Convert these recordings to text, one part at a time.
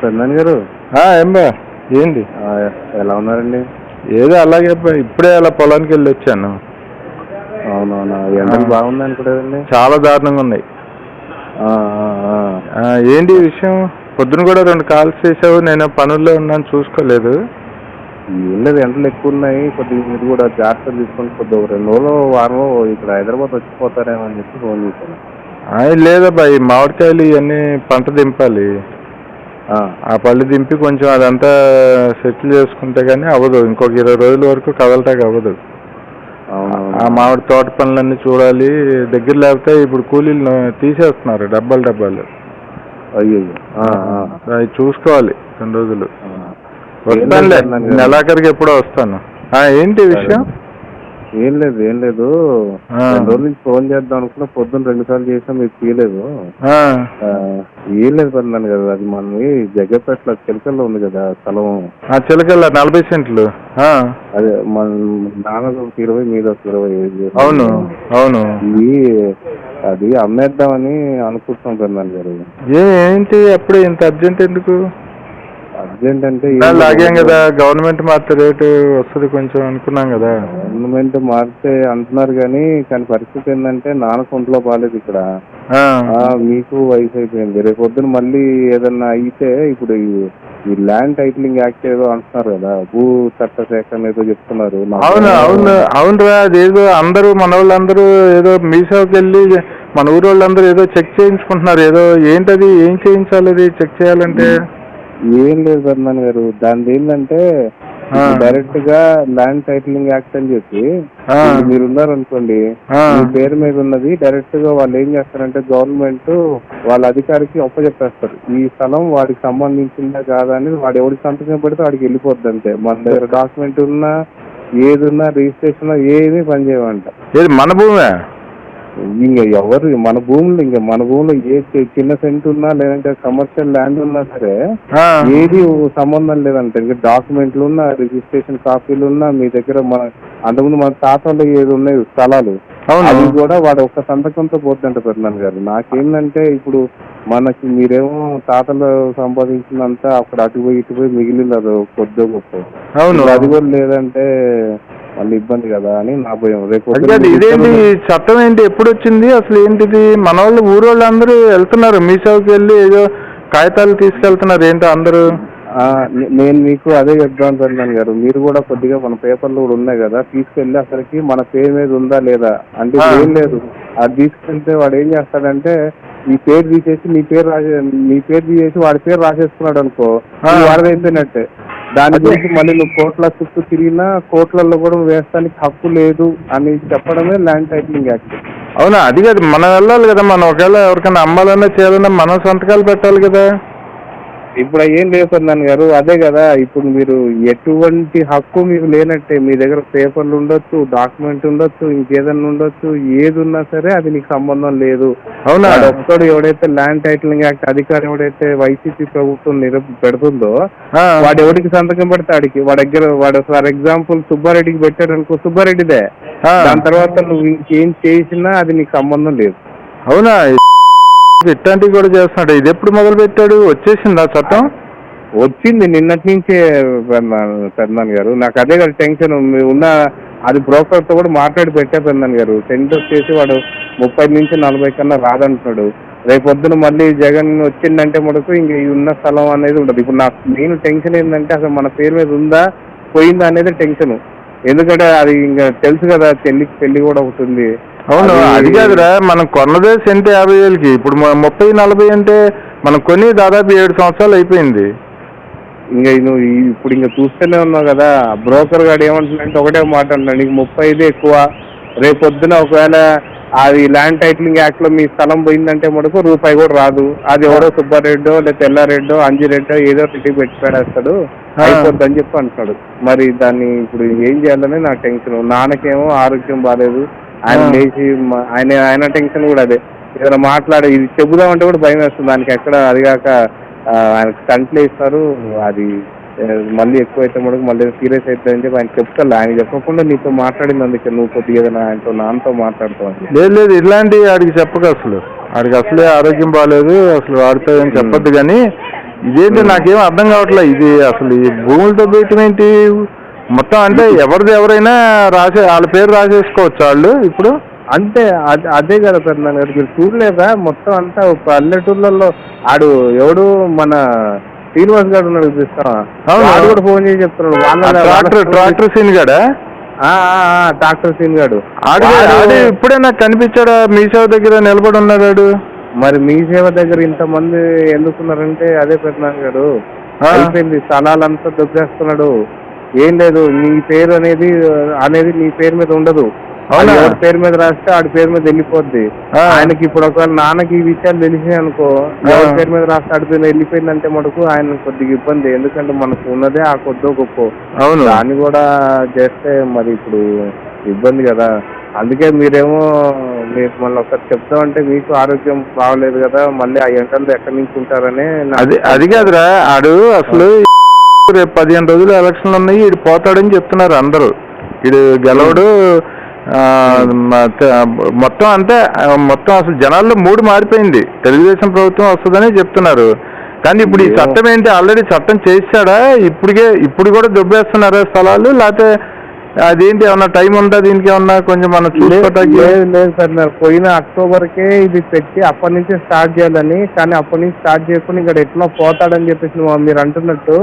పెద్దనాన్న గారు? ఏంబా ఏంటి ఎలా ఉన్నారండి? ఏదో అలాగే అబ్బా, ఇప్పుడే అలా పొలానికి వెళ్ళి వచ్చాను. అవునవునా? ఎండలు. బాగున్నాయి కదండి చాలా దారుణంగా ఉన్నాయి. ఏంటి విషయం? పొద్దున కూడా రెండు కాల్స్ చేసావు నేను పనుల్లో ఉన్నాను చూసుకోలేదు. ఏం లేదు ఎండలు ఎక్కువ ఉన్నాయి కొద్దిగా మీరు కూడా జాగ్రత్త తీసుకొని కొద్దిగా ఒక రెండు రోజులు వారం ఇక్కడ హైదరాబాద్ వచ్చిపోతారేమో అని చెప్పి ఫోన్ చేశాను. లేదబ్బా ఈ మామిడికాయలు ఇవన్నీ పంట దింపాలి. ఆ, పళ్ళు దింపి కొంచెం అదంతా సెటిల్ చేసుకుంటే కానీ అవ్వదు. ఇంకొక ఇరవై రోజుల వరకు కదలటానికి అవ్వదు. ఆ మామిడి తోట పనులన్నీ చూడాలి. దగ్గర లేకపోతే ఇప్పుడు కూలీలు తీసేస్తున్నారు డబ్బాలు డబ్బాలు. ఆ, అవి చూసుకోవాలి రెండు రోజులు. వస్తానులే. నెలాఖరికి ఎప్పుడో వస్తాను. ఏంటి విషయం? ఏం లేదు ఏం లేదు. రెండు రోజుల నుంచి ఫోన్ చేద్దాం అనుకున్నా పొద్దున్న రెండు సార్లు చేసినా మీరు తీయలేదు ఏం లేదు పెద్దనాన్న కదా అది మనది జగ్గపేటలో చిలకల్లో ఉంది కదా స్థలం. ఆ చిలకల్లా నలభై సెంట్లు. అదే మన నాన్నది ఒక ఇరవై మీద ఒక ఇరవై. అవును అవును. ఇది అది అమ్మేద్దామని అనుకుంటున్నాం పెద్దనాన్న గారు. ఏంటి అప్పుడే ఇంత అర్జెంట్ ఎందుకు? అర్జెంట్ అంటే. ఆగాం కదా గవర్నమెంట్ మారితే రేటు వస్తుంది కొంచెం అనుకున్నాం కదా. గవర్నమెంట్ మారితే అంటున్నారు కానీ కానీ పరిస్థితి ఏంటంటే నాన్నకు ఒంట్లో బాగాలేదు ఇక్కడ. మీకు వయసు అయిపోయింది. రేపు పొద్దున మళ్ళీ ఏదన్నా అయితే ఇప్పుడు ఈ- ల్యాండ్ టైటిలింగ్ యాక్ట్ ఏదో అంటున్నారు కదా భూ చట్ట సేకరణ ఏదో చెప్తున్నారు. అవును అవును అవునురా అదేదో అందరూ మన వాళ్ళందరూ ఏదో మీషోకి వెళ్ళి మన ఊరు వాళ్ళందరూ ఏదో చెక్ చేయించుకుంటున్నారు. ఏదో ఏంటది ఏం చేయించాలి అది చెక్ చేయాలంటే? ఏం లేదు బర్మన్ గారు. దాని ఏంటంటే. డైరెక్ట్గా ల్యాండ్ టైటిలింగ్ యాక్ట్ అని చెప్పి మీరు ఉన్నారనుకోండి. మీ పేరు మీద ఉన్నది డైరెక్ట్గా వాళ్ళు ఏం చేస్తారంటే గవర్నమెంట్ వాళ్ళ అధికారికి ఒప్పచెప్పేస్తారు ఈ స్థలం వాడికి సంబంధించిందా కాదా అని వాడు ఎవరికి సంతకం పెడితే వాడికి వెళ్ళిపోద్ది అంతే. మన దగ్గర డాక్యుమెంట్ ఉన్నా ఏది ఉన్నా రిజిస్ట్రేషన్ ఏమీ పనిచేయమంట మన భూమే? ఇంకా ఎవరు మన భూములు ఇంకా మన భూమిలో ఏ చిన్న సెంట్ ఉన్నా లేదంటే కమర్షియల్ ల్యాండ్ ఉన్నా సరే ఏది సంబంధం లేదంటే. ఇంకా డాక్యుమెంట్లు ఉన్నా రిజిస్ట్రేషన్ కాపీలు ఉన్నా మీ దగ్గర మన అంతకుముందు మన తాతలు ఏది ఉన్నాయి స్థలాలు. అవును. అవి కూడా వాడు ఒక్క సంతకంతో పోతుందంట పెద్దనాన్న గారు. నాకేంటంటే ఇప్పుడు మనకి మీరేమో తాతలు సంపాదించినంత అక్కడ అటు పోయి ఇటు పోయి మిగిలింది. అది కొద్దిగా గొప్ప. అది కూడా లేదంటే మళ్ళీ ఇబ్బంది కదా అని నా భయం. రేపు ఇదేంటి చట్టం ఏంటి? ఎప్పుడు వచ్చింది? అసలు ఏంటిది? మన వాళ్ళు ఊరు వాళ్ళందరూ వెళ్తున్నారు. మీషోకి వెళ్ళి ఏదో కాగితాలు తీసుకెళ్తున్నారు. ఏంటో అందరూ? నేను మీకు అదే చెప్దాం పెద్దనాన్న గారు. మీరు కూడా కొద్దిగా మన పేపర్లు కూడా ఉన్నాయి కదా. తీసుకెళ్ళి అసలుకి మన పేరు మీద ఉందా లేదా? అంటే. ఏం లేదు. అది తీసుకెళ్తే వాడు ఏం చేస్తాడంటే ఈ పేరు తీసేసి నీ పేరు రాసే నీ పేరు తీసేసి వాడి పేరు రాసేసుకున్నాడు అనుకో ఆ. దాని. గురించి మళ్ళీ నువ్వు కోట్ల చుట్టూ తిరిగినా కోట్లలో కూడా వేస్తానికి హక్కు లేదు అని చెప్పడమే ల్యాండ్ టైటిలింగ్ యాక్ట్. అవునా? అది కాదు మనం వెళ్ళాలి కదా మనం. ఒకవేళ ఎవరికైనా అమ్మాలన్నా చేయాలన్నా మనం సంతకాలు పెట్టాలి కదా. ఇప్పుడు ఏం లేకున్నాను గారు అదే కదా ఇప్పుడు మీరు ఎటువంటి హక్కు మీకు లేనట్టే మీ దగ్గర పేపర్లు ఉండొచ్చు డాక్యుమెంట్ ఉండొచ్చు ఇంకేదన్నా ఉండొచ్చు ఏది ఉన్నా సరే అది నీకు సంబంధం లేదు. అవునా? ఒక్కడు ఎవడైతే ల్యాండ్ టైటిలింగ్ యాక్ట్ అధికారి ఎవడైతే వైసీపీ ప్రభుత్వం నిర పెడుతుందో వాడు ఎవరికి సంతకం పెడితే ఆడికి? వాడి దగ్గర వాడు ఫర్ ఎగ్జాంపుల్ సుబ్బారెడ్డికి పెట్టాడు అనుకో సుబ్బారెడ్డిదే. దాని తర్వాత నువ్వు ఇంకేం చేసినా అది నీకు సంబంధం లేదు. అవునా? ఇట్లాంటివి కూడా చేస్తున్నాడు. ఇది ఎప్పుడు మొదలు పెట్టాడు వచ్చేసిందా చట్టం? వచ్చింది నిన్నటి నుంచే పెద్దనాన్న గారు. నాకు అదే కదా టెన్షన్. ఉన్న అది బ్రోకర్తో కూడా మాట్లాడి పెట్టే పెద్దనాన్న గారు. టెండర్ వచ్చేసి వాడు ముప్పై నుంచి నలభై కన్నా రాదంటున్నాడు. రేపు పొద్దున మళ్ళీ జగన్ వచ్చిందంటే మనకు ఇంక ఉన్న స్థలం అనేది ఉండదు. ఇప్పుడు నాకు మెయిన్ టెన్షన్ ఏంటంటే అసలు మన పేరు మీద ఉందా పోయిందా అనేది టెన్షన్. ఎందుకంటే అది ఇంకా తెలుసు కదా చెల్లికి పెళ్ళి కూడా ఒకటి ఉంది. అవును అది- కాదురా మనం కొన్నదే సెంట్ యాభై వేలకి ఇప్పుడు ముప్పై నలభై అంటే మనం కొని దాదాపు ఏడు సంవత్సరాలు అయిపోయింది. ఇంకా నువ్వు ఇప్పుడు ఇంకా చూస్తూనే ఉన్నావు కదా బ్రోకర్ గాడు ఏమంటున్నాడంటే ఒకటే మాట అంటున్నాడు నీకు ముప్పై ఐదు ఎక్కువ రేపు పొద్దున ఒకవేళ అది ల్యాండ్ టైటిలింగ్ యాక్ట్లో మీ స్థలం పోయిందంటే మటుకు రూపాయి కూడా రాదు. అది ఎవడో సుబ్బారెడ్డో లేదా తెల్లారెడ్డో అంజిరెడ్డో ఏదో ఒకటి పెట్టి పెడేస్తాడు. అయిపోద్ది అని చెప్పి అంటున్నాడు. మరి దాన్ని ఇప్పుడు ఏం చేయాలని నాకు టెన్షన్. నాన్నకేమో ఆరోగ్యం బాగాలేదు ఆయన. లేచి ఆయన ఆయన టెన్షన్ కూడా అదే. ఏదైనా మాట్లాడే ఇది చెబుదామంటే కూడా భయం వేస్తుంది. దానికి ఎక్కడ అది కాక ఆ, ఆయనకు స్టంట్లు వేస్తారు అది మళ్ళీ ఎక్కువైతే మటుకు మళ్ళీ సీరియస్ అవుతుంది అని చెప్పి ఆయన చెప్తాను ఆయన చెప్పకుండా నీతో మాట్లాడింది అందుకే. నువ్వు కొద్దిగా ఏదైనా ఆయనతో నాన్నతో మాట్లాడుతావు. లేదు లేదు. ఇలాంటివి ఆడికి చెప్పకు అసలు. ఆడికి అసలే ఆరోగ్యం బాగాలేదు అసలు వాడితో ఏం చెప్పొద్దు కానీ ఇదేంటి? నాకేం అర్థం కావట్లేదు. ఇది అసలు ఈ భూములతో పెట్టిన ఏంటి మొత్తం అంటే ఎవరిది ఎవరైనా రాసే వాళ్ళ పేరు రాసేసుకోవచ్చు వాళ్ళు ఇప్పుడు. అంతే అదే అదే కదా పెద్దనాన్న గారు మీరు చూడలేదా? మొత్తం అంతా పల్లెటూర్లలో ఆడు ఎవడు మన శ్రీనివాస్ గారు ఉన్నాడు చూస్తావా అవును. వాడు కూడా ఫోన్ చేసి చెప్తున్నాడు. వాళ్ళ ట్రాక్టర్ ట్రాక్టర్ సీన్ గడా? ఆ, ఆ, ఆ, డాక్టర్ సీన్ గాడు. ఆడు వాడు- ఆడు ఇప్పుడే నాకు కనిపించాడా? మీ సేవ దగ్గర నిలబడి ఉన్నాడు ఆడు. మరి మీ సేవ దగ్గర ఇంతమంది ఎందుకున్నారంటే అదే పెద్దనాన్న గారు. ఆ. అయిపోయింది. స్థలాలంతా దొబ్బేస్తున్నాడు. ఏం లేదు నీ పేరు అనేది అనేది నీ పేరు మీద ఉండదు. అవునా? ఎవరి పేరు మీద రాస్తే ఆడి పేరు మీద వెళ్ళిపోద్ది. ఆ. ఆయనకి ఇప్పుడు ఒకవేళ నాన్నకి ఈ విషయాలు తెలిసినాయి అనుకో ఎవరి పేరు మీద రాస్తే ఆడి పేరు వెళ్ళిపోయిందంటే మటుకు ఆయన కొద్దిగా ఇబ్బంది. ఎందుకంటే మనకు ఉన్నదే ఆ కొద్దో గొప్ప. అవును. దాన్ని కూడా చేస్తే మరి ఇప్పుడు ఇబ్బంది కదా. అందుకే మీరేమో మీరు మళ్ళీ ఒకసారి చెప్తామంటే మీకు ఆరోగ్యం బాగలేదు కదా మళ్ళీ ఆ ఎండలు ఎక్కడి నుంచి ఉంటారని నాకు- అది అది కాదురా ఆడు అసలు రేపు పదిహేను రోజులు ఎలక్షన్లు ఉన్నాయి ఈడు పోతాడని చెప్తున్నారు అందరూ. ఈడు గెలవడు మొత్తం అంటే మొత్తం అసలు జనాల్లో మూడు మారిపోయింది. తెలుగుదేశం ప్రభుత్వం వస్తుందని చెప్తున్నారు. కానీ ఇప్పుడు ఈ. చట్టం ఏంటి? ఆల్రెడీ చట్టం చేశాడా? ఇప్పటికే ఇప్పుడు కూడా దొబ్బేస్తున్నారా స్థలాలు లేకపోతే అదేంటి ఏమన్నా టైం ఉందా దీనికి ఏమన్నా? కొంచెం మనం లేదు చూసుకోవటానికి లేదు లేదు సార్ నాకు పోయిన అక్టోబర్కే ఇది పెట్టి అప్పటి నుంచే స్టార్ట్ చేయాలని కానీ అప్పటి నుంచి స్టార్ట్ చేయకుండా ఇక్కడ ఎట్లా పోతాడని చెప్పేసి మీరు అంటున్నట్టు.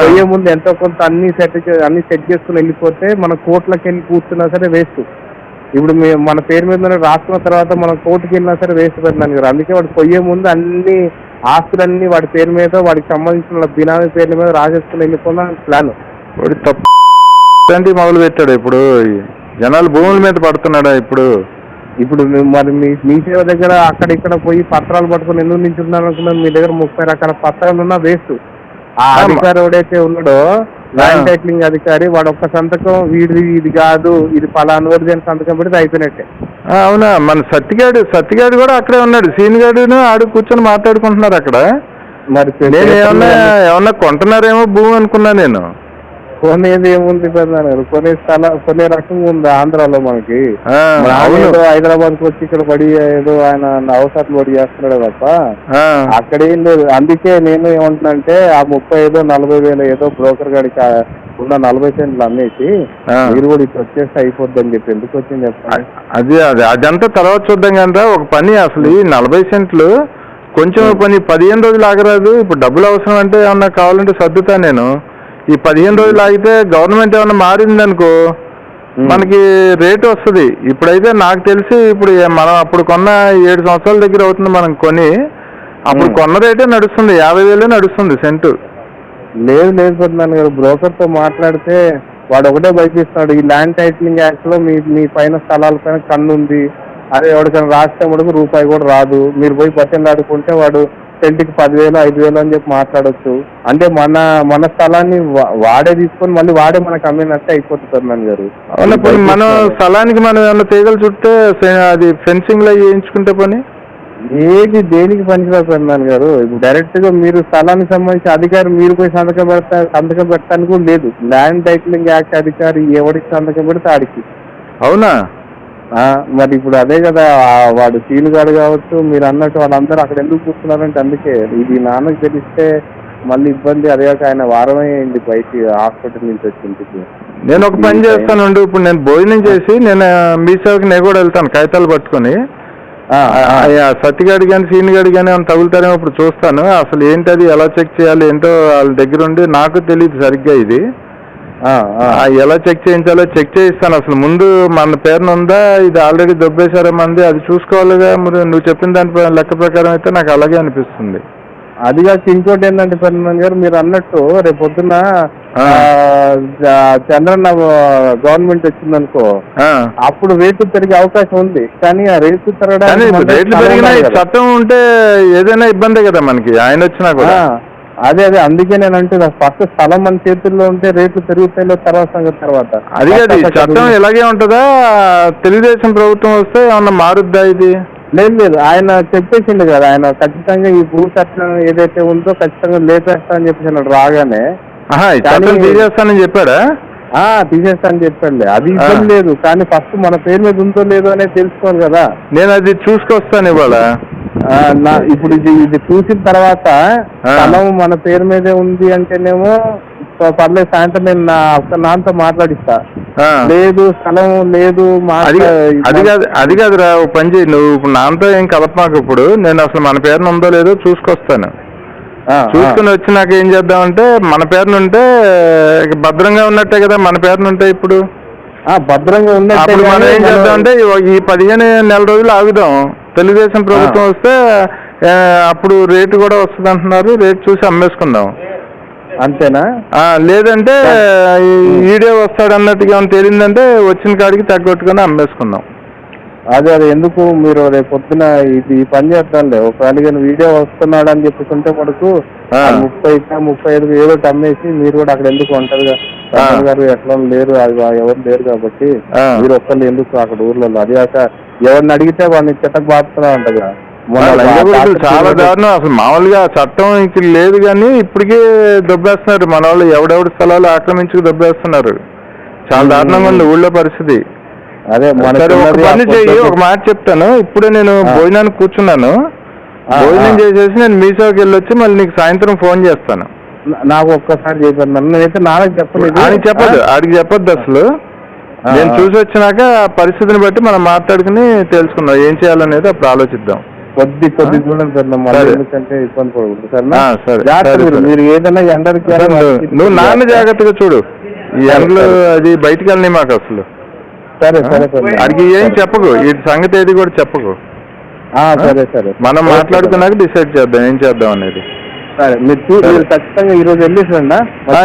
పోయే ముందు ఎంతో కొంత అన్ని సెట్ అన్ని సెట్ చేసుకుని వెళ్ళిపోతే మన కోర్టులకు వెళ్ళి కూర్చున్నా సరే వేస్ట్ ఇప్పుడు మన పేరు మీద రాసుకున్న తర్వాత మనం కోర్టుకి వెళ్ళినా సరే వేస్ట్ కదా. అందుకే వాడు పోయే ముందు అన్ని ఆస్తులన్నీ వాడి పేరు మీద వాడికి సంబంధించిన బినామీ పేర్ల మీద రాసేసుకుని వెళ్ళిపోయిన ప్లాన్ వాడు తప్పు అంటే మొదలు పెట్టాడు ఇప్పుడు. జనాలు భూముల మీద పడుతున్నాడా ఇప్పుడు? ఇప్పుడు మరి మీ మీ సేవ దగ్గర అక్కడ ఇక్కడ పోయి పత్రాలు పట్టుకొని ఎందుకు నించున్నాను అనుకున్నాను? మీ దగ్గర ముప్పై రకాల పత్రాలు ఉన్నా వేస్ట్. ఆ. అధికారి ఎవడైతే ఉన్నాడో ల్యాండ్ టైటిలింగ్ అధికారి వాడు ఒక్క సంతకం వీడిది ఇది కాదు ఇది పలానా వాడిది అని సంతకం పెడితే అయిపోయినట్టే. అవునా? మన సత్తిగాడు సత్తిగాడు కూడా అక్కడే ఉన్నాడు. సీన్ గాడును ఆడు కూర్చొని మాట్లాడుకుంటున్నారు అక్కడ. మరి నేను ఏమన్నా ఏమన్నా కొంటున్నారేమో భూమి అనుకున్నా నేను. కొనేది ఏముంది పెద్దనాన్న గారు కొనే స్థల కొనే రకంగా ఉంది ఆంధ్రాలో మనకి. ఏదో హైదరాబాద్కి వచ్చి ఇక్కడ పడి ఏదో ఆయన అవసరాలు పడి చేస్తున్నాడు తప్ప అక్కడ ఏం లేదు. అందుకే నేను ఏమంటున్నానంటే ఆ ముప్పై ఐదు నలభై వేలు ఏదో బ్రోకర్ గాడికి ఆ ఉన్న నలభై సెంట్లు అమ్మేసి. మీరు కూడా ఇప్పుడు వచ్చేస్తే అయిపోద్ది అని చెప్పి ఎందుకు వచ్చింది చెప్పండి? అది అది అదంతా తర్వాత చూద్దాం కానీ ఒక పని అసలు ఈ నలభై సెంట్లు కొంచెం పని పదిహేను రోజులు ఆగరాదు. ఇప్పుడు డబ్బులు అవసరం అంటే ఏమన్నా కావాలంటే సర్దుతా నేను. ఈ పదిహేను రోజులు ఆగితే గవర్నమెంట్ ఏమన్నా మారిందనుకో. మనకి రేట్ వస్తుంది. ఇప్పుడైతే నాకు తెలిసి ఇప్పుడు మనం అప్పుడు కొన్న ఏడు సంవత్సరాల దగ్గర అవుతుంది మనం కొని అప్పుడు. కొన్న రేటే నడుస్తుంది. యాభై వేలే నడుస్తుంది సెంటు. లేదు లేదు పెద్దనాన్న గారు బ్రోకర్తో మాట్లాడితే వాడు ఒకటే భయపిస్తున్నాడు ఈ ల్యాండ్ టైటిలింగ్ యాక్ట్లో మీ మీ పైన స్థలాల పైన కన్ను ఉంది అదే ఎవరికైనా రాస్తే మటుకు రూపాయి కూడా రాదు. మీరు పోయి బట్టలు ఆడుకుంటే వాడు సెంట్కి పదివేలు ఐదు వేలు అని చెప్పి మాట్లాడొచ్చు. అంటే మన మన స్థలాన్ని వాడే తీసుకొని మళ్ళీ వాడే మనకు అమ్మినట్టే అయిపోతుంది పెద్దనాన్న గారు. మనం స్థలానికి మనం ఏమన్నా తీగలు చుట్టే అది ఫెన్సింగ్లో వేయించుకుంటే పని? ఏది దేనికి పనికిరాదు పెద్దనాన్న గారు? ఇప్పుడు డైరెక్ట్గా మీరు స్థలానికి సంబంధించి అధికారి మీరు పోయి సంతకం పెడతా సంతకం పెట్టడానికి కూడా లేదు. ల్యాండ్ టైటిలింగ్ యాక్ట్ అధికారి ఎవరికి సంతకం పెడితే ఆడికి. అవునా? మరి ఇప్పుడు అదే కదా వాడు సీను గారు కావచ్చు మీరు అన్నట్టు వాళ్ళందరూ అక్కడ ఎందుకు కూర్చున్నారంటే అందుకే. ఇది నాన్నకి తెలిస్తే మళ్ళీ ఇబ్బంది అదే కాక ఆయన వారమే అయింది బయటికి హాస్పిటల్ నుంచి వచ్చి ఇంటికి. నేను ఒక పని చేస్తానండి ఇప్పుడు నేను భోజనం చేసి నేను మీ సేవకి నేను కూడా వెళ్తాను కాగితాలు పట్టుకొని. సత్తిగాడి కానీ సీని గాడి కానీ ఏమైనా తగులుతారేమో ఇప్పుడు చూస్తాను. అసలు ఏంటది ఎలా చెక్ చేయాలి ఏంటో వాళ్ళ దగ్గర ఉండి నాకు తెలియదు సరిగ్గా ఇది. ఎలా చెక్ చేయించాలో చెక్ చేయిస్తాను. అసలు ముందు మన పేరున ఉందా? ఇది ఆల్రెడీ దొబ్బేశారా మంది? అది చూసుకోవాలిగా. మరి నువ్వు చెప్పిన దాని లెక్క ప్రకారం అయితే నాకు అలాగే అనిపిస్తుంది. అది కాక ఇంకోటి ఏంటంటే పెద్దనాన్న గారు? మీరు అన్నట్టు రేపు. ఆ, చంద్రన్న గవర్నమెంట్ వచ్చిందనుకో. అప్పుడు రేట్లు పెరిగే అవకాశం ఉంది. కానీ ఆ రేట్లు పెరగడానికి రేట్లు పెరిగినా. చట్టం ఉంటే ఏదైనా ఇబ్బందే కదా మనకి. ఆయన వచ్చినా కూడా. అదే అదే అందుకే నేను అంటున్నా ఫస్ట్ స్థలం మన చేతుల్లో ఉంటే రేట్లు పెరుగుతాయో తర్వాత సంగతి తర్వాత. అది ఫస్ట్ చట్టం ఇలాగే ఉంటుందా? తెలుగుదేశం ప్రభుత్వం వస్తే ఏమన్నా మారుద్దా ఇది? లేదు లేదు ఆయన చెప్పేసిండు కదా ఆయన ఖచ్చితంగా ఈ భూ చట్టం ఏదైతే ఉందో ఖచ్చితంగా లేపేస్తా అని చెప్పేసి రాగానే. తీసేస్తానని చెప్పాడా? ఆ తీసేస్తా అని చెప్పండి అది ఇబ్బంది లేదు కానీ ఫస్ట్ మన పేరు మీద ఉందో లేదో అనేది తెలుసుకోవాలి కదా. నేను అది చూసుకొస్తాను ఇవాళ. నా ఇప్పుడు ఇది ఇది చూసిన తర్వాత. స్థలం మన పేరు మీదే ఉంది అంటేనేమో పర్లేదు సాయంత్రం నేను నా ఒక్క నాన్నతో మాట్లాడిస్తా. లేదు స్థలం లేదు అది కాదు అది కాదురా ఓ పని చేయి నువ్వు ఇప్పుడు నాన్నతో ఏం కలపమాకు ఇప్పుడు. నేను అసలు మన పేరున ఉందో లేదో చూసుకొస్తాను. చూసుకుని వచ్చి నాకు ఏం చేద్దామంటే మన పేరున ఉంటే భద్రంగా ఉన్నట్టే కదా మన పేరున ఉంటే ఇప్పుడు. ఆ, భద్రంగా ఉన్నట్టే అప్పుడు మనం ఏం చేద్దామంటే ఈ పదిహేను నెల రోజులు ఆగుదాం. తెలుగుదేశం ప్రభుత్వం. వస్తే అప్పుడు రేటు కూడా వస్తుంది అంటున్నారు రేటు చూసి అమ్మేసుకుందాం. అంతేనా? లేదంటే ఈడే వస్తాడు అన్నట్టుగా ఏమైనా తేలిందంటే వచ్చిన కాడికి తగ్గొట్టుకొని అమ్మేసుకుందాం. అదే అదే ఎందుకు మీరు రేపు పొద్దున ఇది పని చేద్దాంలే ఒకవేళ కానీ వీడియో వస్తున్నాడు అని చెప్పేసి మనకు. ముప్పై ముప్పై ఐదు ఏదో అమ్మేసి మీరు కూడా అక్కడ ఎందుకు. రమణ గారు ఎట్లా లేరు అది ఎవరు లేరు కాబట్టి. మీరు ఒక్కళ్ళు ఎందుకు అక్కడ ఊర్లో అది కాక ఎవరిని అడిగితే వాడిని చెట్టకు బాగుతున్నా అంటగా చాలా. దారుణం అసలు మామూలుగా చట్టం ఇంక లేదు కానీ ఇప్పటికే దొబ్బేస్తున్నారు మన వాళ్ళు ఎవడెవడి స్థలాలు ఆక్రమించుకు దొబ్బేస్తున్నారు చాలా దారుణంగా ఉంది ఊళ్ళో పరిస్థితి అదే ఒక పని చెయ్యి ఒక మాట చెప్తాను ఇప్పుడే నేను. భోజనానికి కూర్చున్నాను ఆ, భోజనం. చేసేసి నేను మీసోకి వెళ్ళొచ్చి మళ్ళీ నీకు సాయంత్రం ఫోన్ చేస్తాను నాకు ఒక్కసారి చెప్పాను నేనైతే నాన్నకి చెప్పలేదు చెప్పదు? ఆడికి చెప్పొద్దు అసలు నేను. చూసి వచ్చినాక పరిస్థితిని బట్టి మనం మాట్లాడుకుని తెలుసుకుందాం ఏం చేయాలనేది అప్పుడు ఆలోచిద్దాం కొద్ది కొద్ది? చూడండి సార్ మళ్ళీ. ఎందుకంటే ఇబ్బంది పడకూడదు సరే, మీరు ఏదైనా నువ్వు- నాన్న జాగ్రత్తగా చూడు ఈ ఎండలు. అది బయటికి వెళ్ళని మాకు అసలు సరే సరే సరే. అడిగి ఏం చెప్పకు ఈ సంగతి ఏది కూడా చెప్పకు. ఆ, సరే సరే. మనం మాట్లాడుకున్నాక డిసైడ్ చేద్దాం ఏం చేద్దాం అనేది. సరే మీరు ఖచ్చితంగా ఈ రోజు వెళ్ళేసండి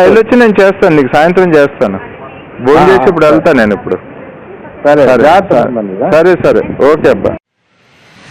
వెళ్ళొచ్చి నేను చేస్తాను నీకు సాయంత్రం చేస్తాను. భోజనం చేసి ఇప్పుడు. వెళ్తాను నేను ఇప్పుడు. సరే? సరే సరే. ఓకే అబ్బా.